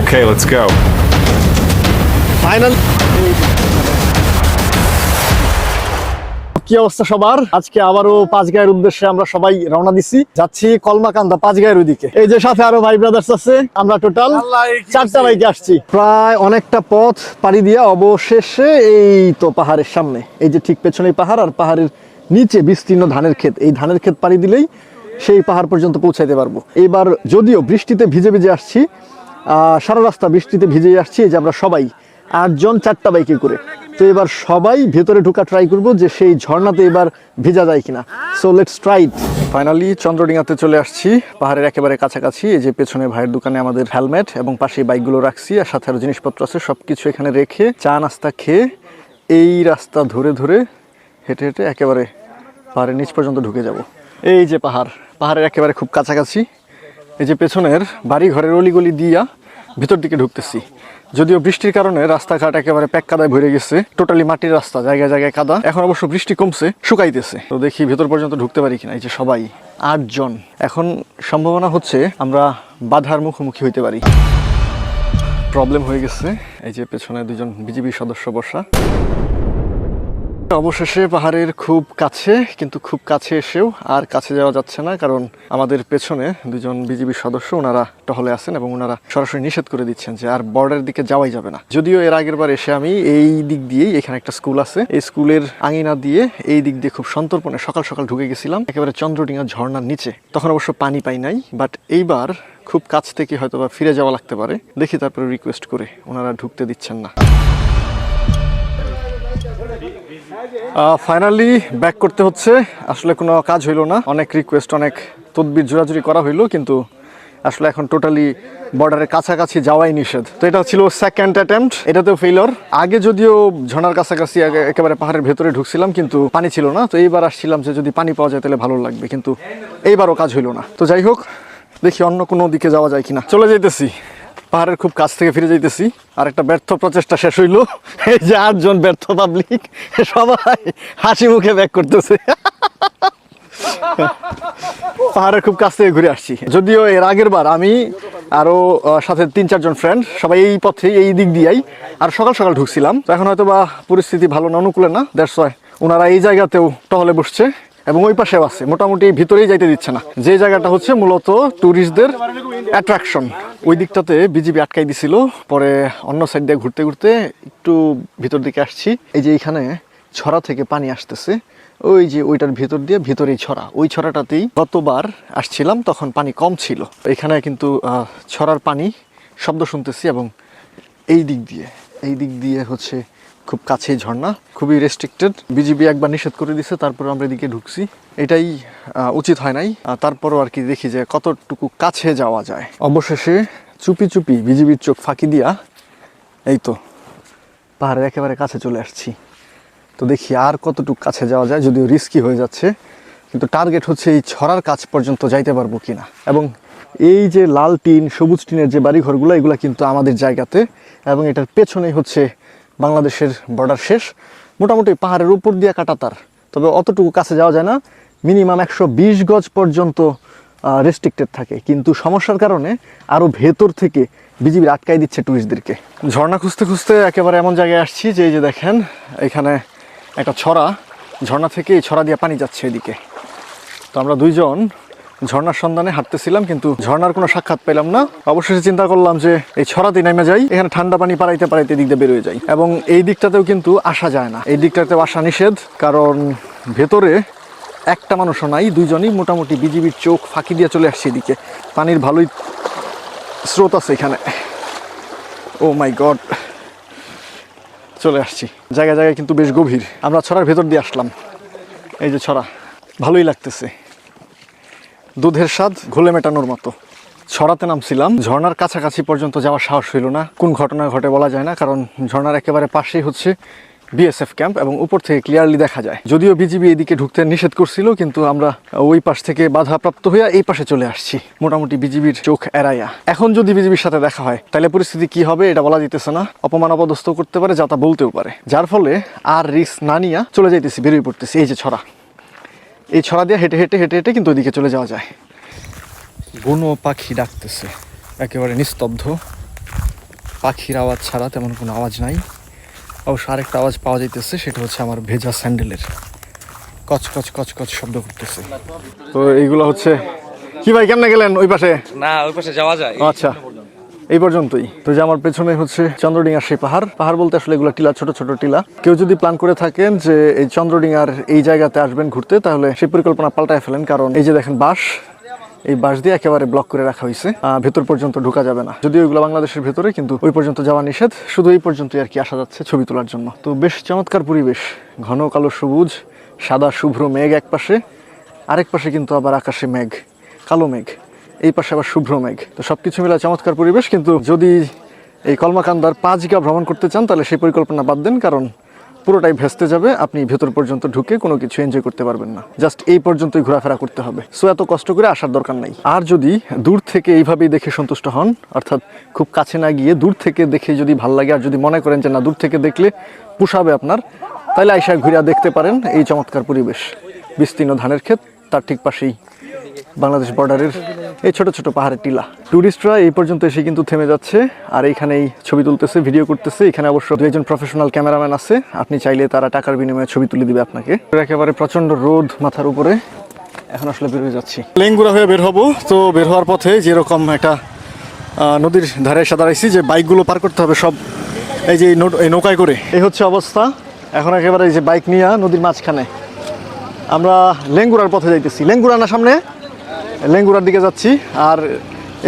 Okay, let's go. Final কি অবস্থা সবার? আজকে আবারও পাঁচ গায়ের উদ্দেশ্যে আমরা সবাই রওনা দিছি। যাচ্ছি কলমাকান্দা পাঁচ গায়ের ওইদিকে। এই যে সাথে আরও ভাই ব্রাদার্স আছে আমরা টোটাল চারটা বাইকে আসছি। প্রায় অনেকটা পথ পাড়ি দিয়ে অবশেষে এই তো পাহাড়ের সামনে। এই যে ঠিক পেছনে পাহাড় আর পাহাড়ের নিচে বিস্তীর্ণ ধানের ক্ষেত। এই ধানের ক্ষেত পাড়ি দিলেই সেই পাহাড় পর্যন্ত পৌঁছাইতে পারব। এবার যদিও বৃষ্টিতে ভিজে ভিজে আসছি সারা রাস্তা বৃষ্টিতে ভিজে আসছি যে আমরা সবাই আটজন চারটা বাইকে করে। তো এবার সবাই ভেতরে ঢোকা ট্রাই করব যে সেই ঝর্ণাতে এবার ভেজা যায় কিনা। সো লেটস ট্রাই ফাইনালি চন্দ্রডিঙাতে চলে আসছি, পাহাড়ের একেবারে কাছাকাছি, এই যে পেছনে ভাইয়ের দোকানে আমাদের হেলমেট এবং পাশে বাইকগুলো রাখছি, আর সাথে আরও জিনিসপত্র আছে সব কিছু এখানে রেখে চা নাস্তা খেয়ে এই রাস্তা ধরে ধরে হেঁটে হেঁটে একেবারে পাহাড়ের নিচ পর্যন্ত ঢুকে যাব। এই যে পাহাড়, পাহাড়ের একেবারে খুব কাছাকাছি। এই যে পেছনের বাড়ি ঘরের অলিগলি দিয়া ভিতর দিকে ঢুকতেছি। যদিও বৃষ্টির কারণে রাস্তাঘাট একেবারে প্যাক কাদায় ভরে গেছে টোটালি মাটির রাস্তা, জায়গায় জায়গায় কাদা। এখন অবশ্য বৃষ্টি কমছে, শুকাইতেছে। তো দেখি ভেতর পর্যন্ত ঢুকতে পারি কিনা, এই যে সবাই, আটজন। এখন সম্ভাবনা হচ্ছে আমরা বাধার মুখোমুখি হইতে পারি। প্রবলেম হয়ে গেছে, এই যে পেছনে দুজন বিজেপি সদস্য বসা। অবশেষে পাহাড়ের খুব কাছে, কিন্তু খুব কাছে এসেও আর কাছে যাওয়া যাচ্ছে না, কারণ আমাদের পেছনে দুজন বিজিবি সদস্য, ওনারা টহলে আছেন এবং ওনারা সরাসরি নিষেধ করে দিচ্ছেন যে আর বর্ডারের দিকে যাওয়াই যাবে না। যদিও এর আগের বার এসে আমি এই দিক দিয়েই, এখানে একটা স্কুল আছে, এই স্কুলের আঙিনা দিয়ে এই দিক দিয়ে খুব সন্তর্পণে সকাল সকাল ঢুকে গেছিলাম, একেবারে চন্দ্রডিঙা ঝর্ণার নিচে। তখন অবশ্য পানি পাই নাই বাট এইবার খুব কাছ থেকে হয়তো বা ফিরে যাওয়া লাগতে পারে। দেখি তারপরে রিকোয়েস্ট করে ওনারা ঢুকতে দিচ্ছেন না। ফাইনালি ব্যাক করতে হচ্ছে। আসলে কোনো কাজ হইল না। অনেক রিকোয়েস্ট অনেক তদবির জোরাজুরি করা হইল, কিন্তু আসলে এখন টোটালি বর্ডারের কাছাকাছি যাওয়াই নিষেধ। তো এটা ছিল সেকেন্ড অ্যাটেম্প্ট এটাতেও ফেইলর আগে যদিও ঝর্ণার কাছাকাছি একেবারে পাহাড়ের ভেতরে ঢুকছিলাম, কিন্তু পানি ছিল না। তো এইবার আসছিলাম যে যদি পানি পাওয়া যায় তাহলে ভালো লাগবে, কিন্তু এইবারও কাজ হইল না। তো যাই হোক, দেখি অন্য কোনো দিকে যাওয়া যায় কিনা। চলে যাইতেছি। পাহাড়ের খুব কাছ থেকে ফিরে যাইতেছি। আর একটা ব্যর্থ প্রচেষ্টা শেষ হইল। এই যে আটজন ব্যর্থ পাবলিক সবাই হাসি মুখে ব্যাক করতেছে। পাহাড়ের খুব কাছ থেকে ঘুরে আসছি। যদিও এর আগের বার আমি আরও আহ, সাথে তিন চারজন ফ্রেন্ড সবাই এই পথে এই দিক দিয়েই আর সকাল সকাল ঢুকছিলাম। তো এখন হয়তো বা পরিস্থিতি ভালো না অনুকূলে না। দ্যাটস ওনারা এই জায়গাতেও টহলে বসছে এবং ওই পাশেও আছে। মোটামুটি ভিতরেই যাইতে দিচ্ছে না। যে জায়গাটা হচ্ছে মূলত ট্যুরিস্টদের অ্যাট্রাকশন ওই দিকটাতে বিজিবি আটকাই দিছিল। পরে অন্য সাইড দিয়ে ঘুরতে ঘুরতে একটু ভিতর দিকে আসছি। এই যে এখানে ছড়া থেকে পানি আসতেছে। ওই যে ওইটার ভিতর দিয়ে ভিতরেই ছড়া। ওই ছড়াটাতেই গতবার আসছিলাম, তখন পানি কম ছিল। এখানে কিন্তু ছড়ার পানি, শব্দ শুনতেছি এবং এই দিক দিয়ে, এই দিক দিয়ে হচ্ছে খুব কাছেই ঝর্ণা, খুবই রেস্ট্রিক্টেড বিজিবি একবার নিষেধ করে দিছে, তারপর আমরা এদিকে ঢুকছি। এটাই উচিত হয় নাই। তারপরও আর কি দেখি যে কতটুকু কাছে যাওয়া যায়। অবশেষে চুপি চুপি বিজিবির চোখ ফাঁকি দিয়া এই তো পাহাড়ের একেবারে কাছে চলে আসছি। তো দেখি আর কতটুকু কাছে যাওয়া যায়, যদিও রিস্কি হয়ে যাচ্ছে, কিন্তু টার্গেট হচ্ছে এই ছড়ার কাজ পর্যন্ত যাইতে পারব কিনা। এবং এই যে লাল টিন, সবুজ টিনের যে বাড়িঘরগুলো, এগুলো কিন্তু আমাদের জায়গাতে, এবং এটার পেছনেই হচ্ছে বাংলাদেশের বর্ডার শেষ। মোটামুটি পাহাড়ের উপর দিয়ে কাটাতার। তবে অতটুকু কাছে যাওয়া যায় না। মিনিমাম একশো বিশ গজ পর্যন্ত রেস্ট্রিক্টেড থাকে। কিন্তু সমস্যার কারণে আরও ভেতর থেকে বিজিবি আটকাই দিচ্ছে টুরিস্টদেরকে ঝর্ণা খুঁজতে খুঁজতে একেবারে এমন জায়গায় আসছি যে এই যে দেখেন, এখানে একটা ছড়া। ঝর্ণা থেকে এই ছড়া দিয়ে পানি যাচ্ছে এদিকে। তো আমরা দুইজন ঝর্ণার সন্ধানে হাঁটতেছিলাম, কিন্তু ঝর্নার কোনো সাক্ষাৎ পেলাম না। অবশেষে চিন্তা করলাম যে এই ছড়াতে নেমে যাই, এখানে ঠান্ডা পানি পাড়াইতে পাড়াইতে দিয়ে বেরোয় যাই। এবং এই দিকটাতেও কিন্তু আসা যায় না। এই দিকটাতেও আসা নিষেধ, কারণ ভেতরে একটা মানুষও নাই, দুইজনই মোটামুটি বিজিবির চোখ ফাঁকি দিয়ে চলে আসছে এদিকে। পানির ভালোই স্রোত আছে এখানে। ও মাই গড চলে আসছি। জায়গায় জায়গায় কিন্তু বেশ গভীর। আমরা ছড়ার ভেতর দিয়ে আসলাম। এই যে ছড়া, ভালোই লাগতেছে। দুধের স্বাদ ঘোলে মেটানোর মতো। ছড়াতে নামছিলাম। ঝর্নার কাছাকাছি পর্যন্ত যাওয়ার সাহস হইল না। কোন ঘটনা ঘটে বলা যায় না, কারণ ঝর্ণার একেবারে পাশেই হচ্ছে বিএসএফ ক্যাম্প এবং উপর থেকে ক্লিয়ারলি দেখা যায়। যদিও বিজিবি এদিকে ঢুকতে নিষেধ করছিল, কিন্তু আমরা ওই পাশ থেকে বাধাপ্রাপ্ত হইয়া এই পাশে চলে আসছি। মোটামুটি বিজিবির চোখ এড়াইয়া। এখন যদি বিজিবির সাথে দেখা হয়, তাহলে পরিস্থিতি কি হবে এটা বলা যেতেছে না। অপমান অপদস্থ করতে পারে, যা তা বলতেও পারে। যার ফলে আর রিস্ক না নিয়া চলে যাইতেছি, বেরিয়ে পড়তেছি। এই যে ছড়া। এই ছড়া দিয়ে হেঁটে হেঁটে হেঁটে হেঁটে কিন্তু ওইদিকে চলে যাওয়া যায়। বুনো পাখি ডাকতেছে। একেবারে নিস্তব্ধ। পাখির আওয়াজ ছাড়া তেমন কোনো আওয়াজ নাই। অবশ্য আরেকটা আওয়াজ পাওয়া যাইতেছে সেটা হচ্ছে আমার ভেজা স্যান্ডেলের। কচকচ কচ কচ কচ শব্দ করতেছে। তো এইগুলো হচ্ছে কি ভাই কেমনে গেলেন ওই পাশে? না ওই পাশে যাওয়া যায়। আচ্ছা। এই পর্যন্তই। তো যে আমার পেছনে হচ্ছে চন্দ্রডিঙার সেই পাহাড়। পাহাড় বলতে আসলে এগুলো টিলা, ছোট ছোট টিলা। কেউ যদি প্ল্যান করে থাকেন যে এই চন্দ্রডিঙার এই জায়গাতে আসবেন ঘুরতে, তাহলে সেই পরিকল্পনা পাল্টায় ফেলেন। কারণ এই যে দেখেন বাঁশ, এই বাঁশ দিয়ে একেবারে ব্লক করে রাখা হয়েছে। ভেতর পর্যন্ত ঢোকা যাবে না। যদিও এগুলো বাংলাদেশের ভেতরে, কিন্তু ওই পর্যন্ত যাওয়া নিষেধ। শুধু এই পর্যন্তই আর কি আসা যাচ্ছে ছবি তোলার জন্য। তো বেশ চমৎকার পরিবেশ। ঘন কালো সবুজ, সাদা শুভ্র মেঘ এক পাশে আরেক পাশে কিন্তু আবার আকাশে মেঘ, কালো মেঘ। এই পাশে আবার শুভ্র মেঘ। তো সবকিছু মিলে চমৎকার পরিবেশ, কিন্তু যদি এই কলমাকান্দার পাঁচগা ভ্রমণ করতে চান, তাহলে সেই পরিকল্পনা বাদ দেন, কারণ পুরোটাই ভেস্তে যাবে, আপনি ভেতর পর্যন্ত ঢুকে কোনো কিছু এনজয় করতে পারবেন না। জাস্ট এই পর্যন্তই ঘোরাফেরা করতে হবে। সো এত কষ্ট করে আসার দরকার নাই। আর যদি দূর থেকে এইভাবেই দেখে সন্তুষ্ট হন, অর্থাৎ খুব কাছে না গিয়ে দূর থেকে দেখে যদি ভালো লাগে, আর যদি মনে করেন যে না, দূর থেকে দেখলে পুষাবে আপনার, তাহলে আইসা ঘুরিয়া দেখতে পারেন এই চমৎকার পরিবেশ। বিস্তীর্ণ ধানের ক্ষেত, তার ঠিক পাশেই বাংলাদেশ বর্ডারের এই ছোট ছোট পাহাড়ের টিলা। ট্যুরিস্টরা এই পর্যন্ত এসে কিন্তু থেমে যাচ্ছে, আর এইখানেই ছবি তুলতেছে ভিডিও করতেছে। এখানে অবশ্য দু একজন প্রফেশনাল ক্যামেরাম্যান আছে, আপনি চাইলে তারা টাকার বিনিময়ে ছবি তুলে দিবে আপনাকে। একেবারে প্রচণ্ড রোদ মাথার উপরে। এখন আসলে বের হয়ে যাচ্ছি। লেঙ্গুরা হয়ে বের হব, তো বের হওয়ার পথে যেরকম একটা নদীর ধারে এসে দাঁড়াইছি যে বাইকগুলো পার করতে হবে সব, এই যে এই নৌকায় করে। এই হচ্ছে অবস্থা। এখন একেবারে এই যে বাইক নিয়ে নদীর মাঝখানে। আমরা লেঙ্গুরার পথে যাইতেছি। লেঙ্গুরা না সামনে? লেঙ্গুরার দিকে যাচ্ছি, আর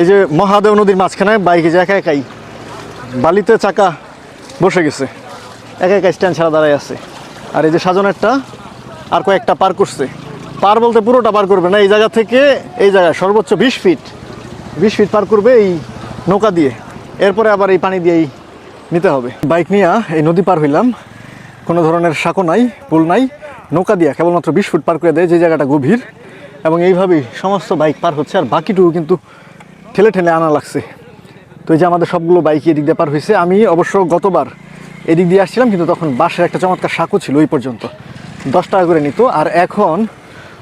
এই যে মহাদেব নদীর মাঝখানে বাইকে যে একা একাই, বালিতে চাকা বসে গেছে, একা একা স্ট্যান্ড ছাড়া দাঁড়ায় আছে। আর এই যে সাজনেরটা, আর কয়েকটা পার করছে। পার বলতে পুরোটা পার করবে না, এই জায়গা থেকে এই জায়গায় সর্বোচ্চ বিশ ফিট বিশ ফিট পার করবে এই নৌকা দিয়ে। এরপরে আবার এই পানি দিয়েই নিতে হবে। বাইক নিয়ে এই নদী পার হইলাম। কোনো ধরনের সাঁকো নাই, পুল নাই, নৌকা দিয়া কেবলমাত্র বিশ ফুট পার করে দেয়, যে জায়গাটা গভীর। এবং এইভাবেই সমস্ত বাইক পার হচ্ছে, আর বাকিটুকু কিন্তু ঠেলে ঠেলে আনা লাগছে। তো এই যে আমাদের সবগুলো বাইক এদিক দিয়ে পার হয়েছে, আমি অবশ্য গতবার এদিক দিয়ে আসছিলাম, কিন্তু তখন বাসের একটা চমৎকার সাঁকো ছিল ওই পর্যন্ত। দশ টাকা করে নিত, আর এখন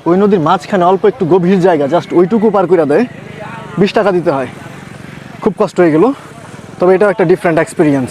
ওই নদীর মাঝখানে অল্প একটু গভীর জায়গা জাস্ট ওইটুকু পার করে দেয়, বিশ টাকা দিতে হয়। খুব কষ্ট হয়ে গেল, তবে এটাও একটা ডিফারেন্ট এক্সপিরিয়েন্স